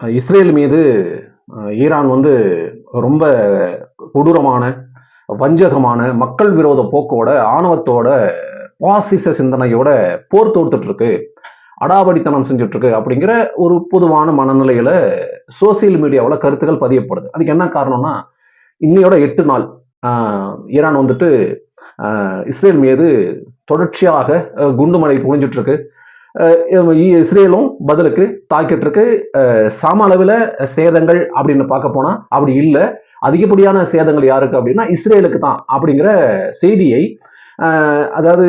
Israel மீது Iran வந்து ரொம்ப கொடூரமான வஞ்சகமான மக்கள் விரோத போக்கோட ஆணவத்தோட பாசிச சிந்தனையோட போர் தொடுத்துட்டு இருக்கு அடாவடித்தனம் செஞ்சுட்டு இருக்கு அப்படிங்கிற ஒரு பொதுவான மனநிலையில சோசியல் மீடியாவில் கருத்துக்கள் பதியப்படுது. அதுக்கு என்ன காரணம்னா இன்னையோட எட்டு நாள் ஆஹ் ஈரான் வந்துட்டு இஸ்ரேல் மீது தொடர்ச்சியாக குண்டுமலை குண்டுமழை இருக்கு இஸ்ரேலும் பதிலுக்கு தாக்கிட்டு இருக்கு. சம அளவில் சேதங்கள் அப்படின்னு பார்க்க போனா அப்படி இல்லை. அதிகப்படியான சேதங்கள் யாருக்கு அப்படின்னா இஸ்ரேலுக்கு தான் அப்படிங்கிற செய்தியை அதாவது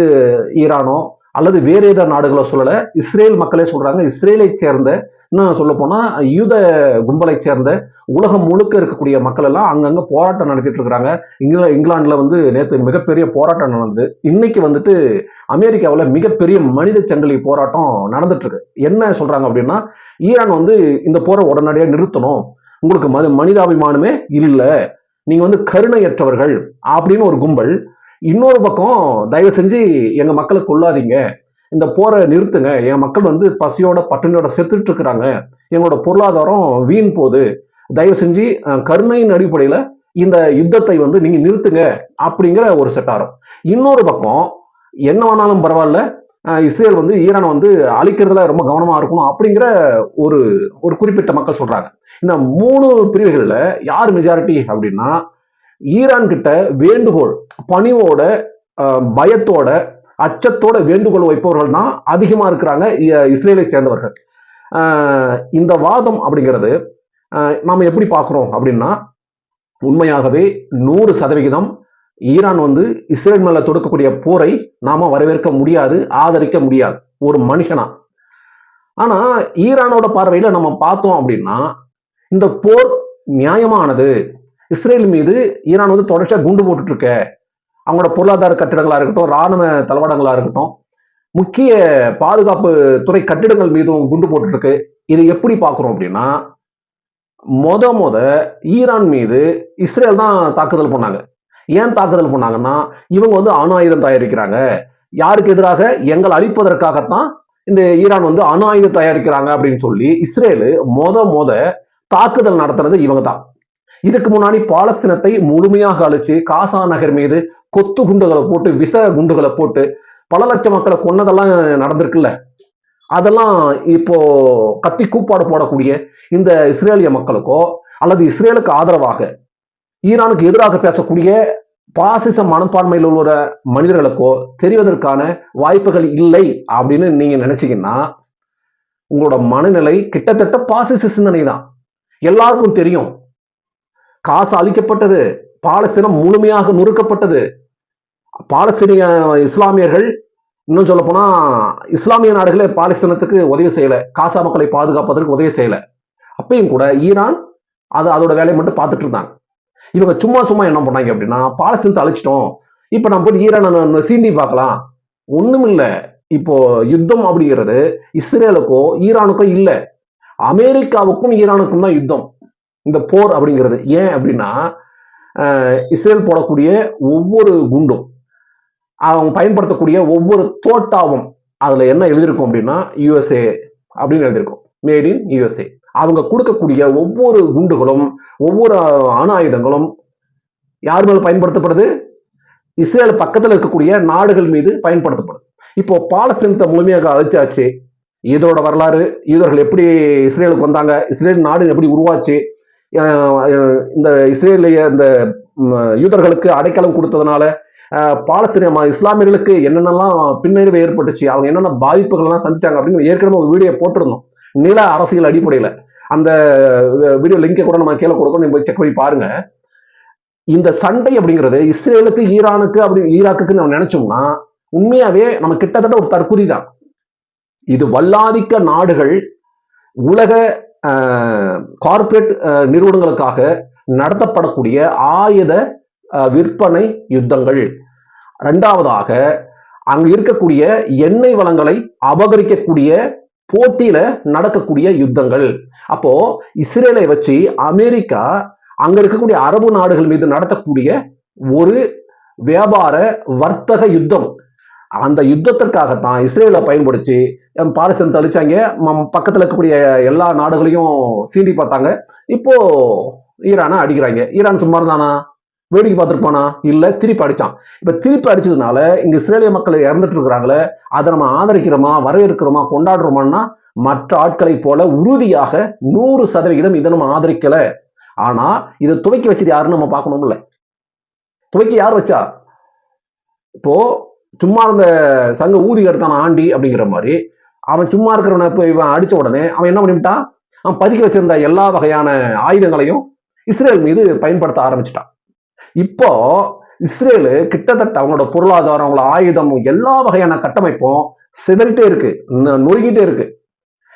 ஈரானோ அல்லது வேறு ஏதோ நாடுகளோ சொல்லலை இஸ்ரேல் மக்களே சொல்றாங்க இஸ்ரேலை சேர்ந்த இன்னும் சொல்ல போனா யூத கும்பலை சேர்ந்த உலகம் முழுக்க இருக்கக்கூடிய மக்கள் எல்லாம் அங்கங்க போராட்டம் நடத்திட்டு இருக்கிறாங்க. இங்கிலா இங்கிலாந்துல வந்து நேற்று மிகப்பெரிய போராட்டம் நடந்தது. இன்னைக்கு வந்துட்டு அமெரிக்காவில் மிகப்பெரிய மனித சங்கிலி போராட்டம் நடந்துட்டு இருக்கு என்ன சொல்றாங்க அப்படின்னா ஈரான் வந்து இந்த போரை உடனடியாக நிறுத்தணும். உங்களுக்கு மது மனிதாபிமானமே இல்லை. நீங்க வந்து கருணையற்றவர்கள் அப்படின்னு ஒரு கும்பல் இன்னொரு பக்கம் தயவு செஞ்சு எங்க மக்களை கொல்லாதீங்க இந்த போரை நிறுத்துங்க. என் மக்கள் வந்து பசியோட பட்டினியோட செத்துட்டு இருக்கிறாங்க எங்களோட பொருளாதாரம் வீண் போகுது. தயவு செஞ்சு கருணையின் அடிப்படையில இந்த யுத்தத்தை வந்து நீங்க நிறுத்துங்க அப்படிங்கிற ஒரு செட்டாரம். இன்னொரு பக்கம் என்ன வேணாலும் பரவாயில்ல இஸ்ரேல் வந்து ஈரானை வந்து அழிக்கிறதுல ரொம்ப கவனமா இருக்கணும் அப்படிங்கிற ஒரு ஒரு குறிப்பிட்ட மக்கள் சொல்றாங்க. இந்த மூணு பிரிவுகள்ல யார் மெஜாரிட்டி அப்படின்னா ஈரான் கிட்ட வேண்டுகோள் பணிவோட பயத்தோட அச்சத்தோட வேண்டுகோள் வைப்பவர்கள் தான் அதிகமா இருக்கிறாங்க இ- இஸ்ரேலை சேர்ந்தவர்கள். இந்த வாதம் அப்படிங்கிறது அஹ், நாம எப்படி பார்க்குறோம் அப்படின்னா உண்மையாகவே நூறு சதவிகிதம் ஈரான் வந்து இஸ்ரேல் மேல தொடுக்கக்கூடிய போரை நாம வரவேற்க முடியாது ஆதரிக்க முடியாது. ஒரு மனுஷனா. ஆனா ஈரானோட பார்வையில நம்ம பார்த்தோம் அப்படின்னா இந்த போர் நியாயமானது. இஸ்ரேல் மீது ஈரான் வந்து தொடர்ச்சியாக குண்டு போட்டுட்டு இருக்க அவங்களோட பொருளாதார கட்டிடங்களாக இருக்கட்டும் இராணுவ தளவாடங்களாக இருக்கட்டும் முக்கிய பாதுகாப்பு துறை கட்டிடங்கள் மீதும் குண்டு போட்டுட்டு இருக்கு இது எப்படி பார்க்குறோம் அப்படின்னா மொத மொத ஈரான் மீது இஸ்ரேல் தான் தாக்குதல் பண்ணாங்க. ஏன் தாக்குதல் பண்ணாங்கன்னா இவங்க வந்து அணு ஆயுதம் தயாரிக்கிறாங்க. யாருக்கு எதிராக? எங்களை அழிப்பதற்காகத்தான் இந்த ஈரான் வந்து அணு ஆயுதம் தயாரிக்கிறாங்க அப்படின்னு சொல்லி இஸ்ரேலு மொத மொத தாக்குதல் நடத்துறது இவங்க தான். இதுக்கு முன்னாடி பாலஸ்தீனத்தை முழுமையாக அழிச்சு காசா நகர் மீது கொத்து குண்டுகளை போட்டு விச குண்டுகளை போட்டு பல லட்சம் மக்களை கொன்னதெல்லாம் நடந்திருக்குல்ல. அதெல்லாம் இப்போ கத்தி கூப்பாடு போடக்கூடிய இந்த இஸ்ரேலிய மக்களுக்கோ அல்லது இஸ்ரேலுக்கு ஆதரவாக ஈரானுக்கு எதிராக பேசக்கூடிய பாசிச மனப்பான்மையில் உள்ள மனிதர்களுக்கோ தெரிவதற்கான வாய்ப்புகள் இல்லை அப்படின்னு நீங்க நினைச்சீங்கன்னா உங்களோட மனநிலை கிட்டத்தட்ட பாசிச சிந்தனை தான் எல்லாருக்கும் தெரியும். காசு அழிக்கப்பட்டது. பாலஸ்தீனம் முழுமையாக நொறுக்கப்பட்டது. பாலஸ்தீனிய இஸ்லாமியர்கள் இன்னும் சொல்ல போனா இஸ்லாமிய நாடுகளே பாலஸ்தீனத்துக்கு உதவி செய்யல. காசா மக்களை பாதுகாப்பதற்கு உதவி செய்யல. அப்பயும் கூட ஈரான் அது அதோட வேலையை மட்டும் பார்த்துட்டு இருந்தாங்க. இவங்க சும்மா சும்மா என்ன பண்ணாங்க அப்படின்னா பாலஸ்தீனத்தை அழிச்சிட்டோம். இப்போ நம்ம போய் ஈரானை சீண்டி பார்க்கலாம். ஒண்ணும் இல்லை. இப்போ யுத்தம் அப்படிங்கிறது இஸ்ரேலுக்கோ ஈரானுக்கோ இல்லை. அமெரிக்காவுக்கும் ஈரானுக்கும் தான் யுத்தம். இந்த போர் அப்படிங்கிறது ஏன் அப்படின்னா இஸ்ரேல் போடக்கூடிய ஒவ்வொரு குண்டும் அவங்க பயன்படுத்தக்கூடிய ஒவ்வொரு தோட்டாவும் அதுல என்ன எழுதியிருக்கும் அப்படின்னா யுஎஸ்ஏ அப்படின்னு எழுதியிருக்கும். மேட் இன் யுஎஸ்ஏ அவங்க கொடுக்கக்கூடிய ஒவ்வொரு குண்டுகளும் ஒவ்வொரு அணு ஆயுதங்களும் யார் மேல் பயன்படுத்தப்படுது? இஸ்ரேல் பக்கத்தில் இருக்கக்கூடிய நாடுகள் மீது பயன்படுத்தப்படுது. இப்போ பாலஸ்தீனத்தை முழுமையாக அழிச்சாச்சு. இதோட வரலாறு யூதர்கள் எப்படி இஸ்ரேலுக்கு வந்தாங்க? இஸ்ரேல் நாடு எப்படி உருவாச்சு? இந்த இஸ்ரேலிய இந்த யூதர்களுக்கு அடைக்கலம் கொடுத்ததுனால அஹ், பாலஸ்தீன இஸ்லாமியர்களுக்கு என்னென்னலாம் பின்னடைவு ஏற்பட்டுச்சு அவங்க என்னென்ன பாதிப்புகள்லாம் சந்திச்சாங்க அப்படின்னு ஏற்கனவே ஒரு வீடியோ போட்டிருந்தோம். நில அரசியல் அடிப்படையில். அந்த வீடியோ லிங்கை கூட நம்ம கீழே கொடுக்கணும் நீங்க போய் செக் பண்ணி பாருங்க. இந்த சண்டை அப்படிங்கிறது இஸ்ரேலுக்கு ஈரானுக்கு அப்படி ஈராக்குக்கு நம்ம நினைச்சோம்னா உண்மையாவே நம்ம கிட்டத்தட்ட ஒரு தற்குறி தான். இது வல்லாதிக்க நாடுகள் உலக கார்ப்பரேட் நிறுவனங்களுக்காக நடத்தப்படக்கூடிய ஆயுத விற்பனை யுத்தங்கள். ரெண்டாவதாக அங்கு இருக்கக்கூடிய எண்ணெய் வளங்களை அபகரிக்கக்கூடிய போட்டியில நடக்கக்கூடிய யுத்தங்கள். அப்போ இஸ்ரேலை வச்சு அமெரிக்கா அங்க இருக்கக்கூடிய அரபு நாடுகள் மீது நடத்தக்கூடிய ஒரு வியாபார வர்த்தக யுத்தம். அந்த யுத்தத்திற்காகத்தான் இஸ்ரேலை பயன்படுத்தி ஹம், தளிச்சாங்க பக்கத்தில் பக்கத்துல இருக்கக்கூடிய எல்லா நாடுகளையும் சீண்டி பார்த்தாங்க. இப்போ ஈரானை அடிக்கிறாங்க. ஈரான் சும்மா இருந்தானா? வேடிக்கை பார்த்துருப்பானா இல்லை திருப்பி அடிச்சான். இப்போ திருப்பி அடிச்சதுனால இங்க இஸ்ரேலிய மக்கள் இறந்துட்டு இருக்கிறாங்களே அதை நம்ம ஆதரிக்கிறோமா வரவேற்கிறோமா கொண்டாடுறோமான்னா மற்ற ஆட்களை போல உறுதியாக நூறு சதவிகிதம் இதை நம்ம ஆதரிக்கலை. ஆனா இதை துவக்கி வச்சது யாருன்னு நம்ம பார்க்கணும்ல. துவக்கி யார் வச்சா? இப்போ சும்மா இருந்த சங்க ஊதி எடுத்தான் ஆண்டி அப்படிங்கிற மாதிரி அவன் சும்மா இருக்கிறவனை போய் இவன் அடித்த உடனே அவன் என்ன பண்ணிவிட்டான் அவன் பதுக்கி வச்சிருந்த எல்லா வகையான ஆயுதங்களையும் இஸ்ரேல் மீது பயன்படுத்த ஆரம்பிச்சிட்டான். இப்போ இஸ்ரேலு கிட்டத்தட்ட அவங்களோட பொருளாதாரம் அவங்களோட ஆயுதம் எல்லா வகையான கட்டமைப்பும் சிதறிட்டே இருக்கு. நொ- நொறுங்கிட்டே இருக்கு.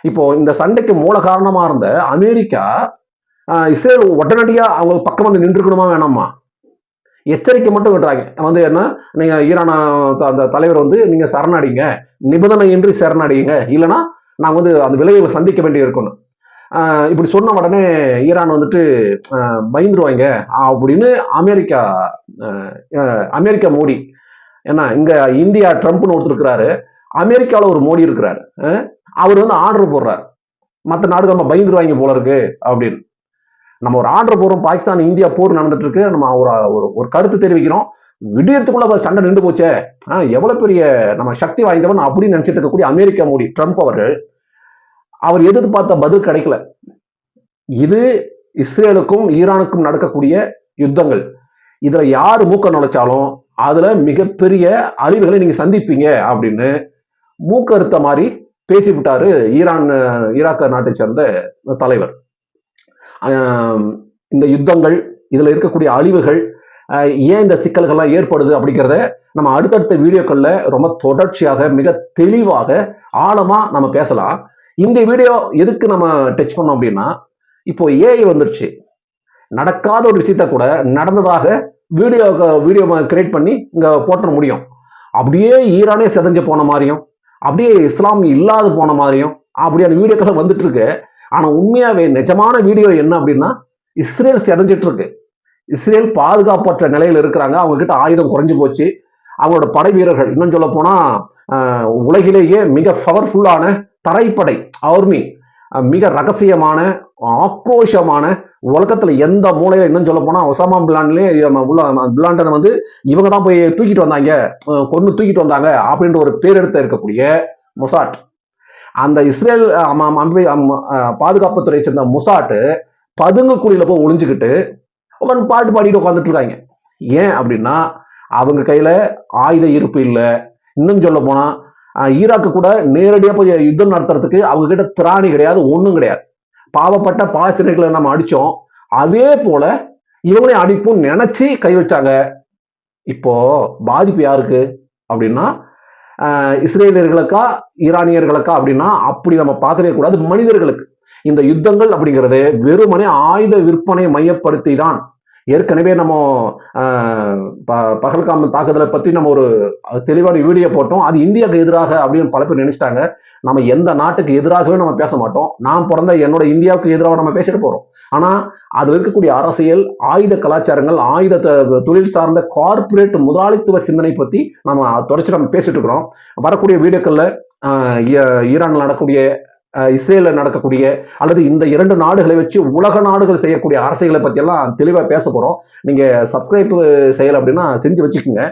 இப்போ இந்த சண்டைக்கு மூல காரணமா இருந்த அமெரிக்கா இஸ்ரேல் உடனடியா அவங்க பக்கம் வந்து நின்றுக்கணுமா வேணாமா? எச்சரிக்கை மட்டும் விடுறாங்க வந்து என்ன நீங்க ஈரான த- அந்த தலைவர் வந்து நீங்க சரணடைங்க. நிபந்தனையின்றி சரணடையுங்க. இல்லைன்னா நாங்க வந்து அந்த விளைவுகளை சந்திக்க வேண்டி இருக்கணும். இப்படி சொன்ன உடனே ஈரான் வந்துட்டு பயந்துருவாங்க. அப்படின்னு அமெரிக்கா அமெரிக்கா மோடி ஏன்னா இங்க இந்தியா ட்ரம்ப்னு ஒருத்தர் இருக்கிறாரு. அமெரிக்காவில் ஒரு மோடி இருக்கிறாரு. அவர் வந்து ஆர்டர் போடுறாரு. மற்ற நாடுகள் நம்ம பயந்துருவாங்க போல இருக்கு அப்படின்னு. நம்ம ஒரு ஆர்டர் போடுறோம் பாகிஸ்தான் இந்தியா போர் நடந்துட்டு இருக்கு நம்ம ஒரு ஒரு- ஒரு கருத்து தெரிவிக்கிறோம். விடியத்துக்குள்ள சண்டை நின்று போச்சே. எவ்வளவு பெரிய நம்ம சக்தி வாய்ந்தவன் அப்படின்னு நினைச்சிட்டு இருக்கக்கூடிய அமெரிக்கா மோடி ட்ரம்ப் அவர்கள் அவர் எதிர்பார்த்த பதில் கிடைக்கல. இது இஸ்ரேலுக்கும் ஈரானுக்கும் நடக்கக்கூடிய யுத்தங்கள். இதுல யார் மூக்க நுழைச்சாலும் அதுல மிகப்பெரிய அழிவுகளை நீங்க சந்திப்பீங்க அப்படின்னு மூக்கறுத்த மாதிரி பேசிவிட்டாரு ஈரான் ஈராக்க நாட்டை சேர்ந்த தலைவர். இந்த யுத்தங்கள் இதில் இருக்கக்கூடிய அழிவுகள் ஏன் இந்த சிக்கல்கள்லாம் ஏற்படுது அப்படிங்கிறத நம்ம அடுத்தடுத்த வீடியோக்களில் ரொம்ப தொடர்ச்சியாக மிக தெளிவாக ஆழமாக நம்ம பேசலாம். இந்த வீடியோ எதுக்கு நம்ம டச் பண்ணோம் அப்படின்னா இப்போ ஏஐ வந்துருச்சு. நடக்காத ஒரு விஷயத்த கூட நடந்ததாக வீடியோ வீடியோ கிரியேட் பண்ணி இங்கே போட்டுற முடியும். அப்படியே ஈரானே செதஞ்சு போன மாதிரியும் அப்படியே இஸ்லாம் இல்லாது போன மாதிரியும் அப்படியான வீடியோக்கள் வந்துட்டு இருக்கு. ஆனால் உண்மையாகவே நிஜமான வீடியோ என்ன அப்படின்னா இஸ்ரேல் செதஞ்சிட்டு இருக்கு இஸ்ரேல் பாதுகாப்பற்ற நிலையில் இருக்கிறாங்க. அவங்க கிட்ட ஆயுதம் குறைஞ்சு போச்சு. அவங்களோட படை வீரர்கள் இன்னும் சொல்ல போனால் உலகிலேயே மிக பவர்ஃபுல்லான தரைப்படை ஆர்மி மிக ரகசியமான ஆக்ரோஷமான உலகத்தில் எந்த மூலையில இன்னும் சொல்ல போனால் ஒசாமா உள்ள பிளாண்டனை வந்து இவங்க தான் போய் தூக்கிட்டு வந்தாங்க. கொண்டு தூக்கிட்டு வந்தாங்க அப்படின்ற ஒரு பேரெடுத்த இருக்கக்கூடிய மொசாட். அந்த இஸ்ரேல் பாதுகாப்புத்துறை சேர்ந்த முசாட்டு பதுங்கு குழியில போய் ஒளிஞ்சுக்கிட்டு உட்காந்து பாட்டு பாடிட்டு உட்காந்துட்டு இருக்காங்க. ஏன் அப்படின்னா அவங்க கையில ஆயுத இருப்பு இல்லை. இன்னும் சொல்ல போனா ஈராக்கு கூட நேரடியாக போய் யுத்தம் நடத்துறதுக்கு அவங்க கிட்ட திராணி கிடையாது ஒன்றும் கிடையாது. பாவப்பட்ட பாலஸ்தீனர்களை நம்ம அடிச்சோம். அதே போல இவங்களையும் அடிப்போம் நினைச்சு கை வச்சாங்க. இப்போ பாதிப்பு யாருக்கு? அப்படின்னா இஸ்ரேலியர்களுக்கா ஈரானியர்களுக்கா அப்படின்னா அப்படி நம்ம பார்க்கவே கூடாது. மனிதர்களுக்கு. இந்த யுத்தங்கள் அப்படிங்கிறது வெறுமனே ஆயுத விற்பனை மையப்படுத்தி தான் ஏற்கனவே நம்ம ப- பகல்காம் தாக்குதலை பற்றி நம்ம ஒரு தெளிவான வீடியோ போட்டோம். அது இந்தியாவுக்கு எதிராக அப்படின்னு பல பேர் நினைச்சிட்டாங்க. நம்ம எந்த நாட்டுக்கு எதிராகவே நம்ம பேச மாட்டோம். நான் பிறந்த என்னோட இந்தியாவுக்கு எதிராக நம்ம பேசிட்டு போகிறோம் ஆனால் அதில் இருக்கக்கூடிய அரசியல் ஆயுத கலாச்சாரங்கள் ஆயுத தொழில் சார்ந்த கார்ப்பரேட் முதலாளித்துவ சிந்தனை பற்றி நம்ம தொடர்ச்சி நம்ம பேசிட்டு இருக்கிறோம். வரக்கூடிய வீடியோக்களில் ஈரானில் ஈ- நடக்கக்கூடிய இஸ்ரேலில் நடக்கக்கூடிய அல்லது இந்த இரண்டு நாடுகளை வச்சு உலக நாடுகள் செய்யக்கூடிய அரசியலை பற்றியெல்லாம் தெளிவாக பேச போகிறோம் நீங்கள் சப்ஸ்கிரைப் செய்யலை அப்படின்னா செஞ்சு வச்சுக்கோங்க.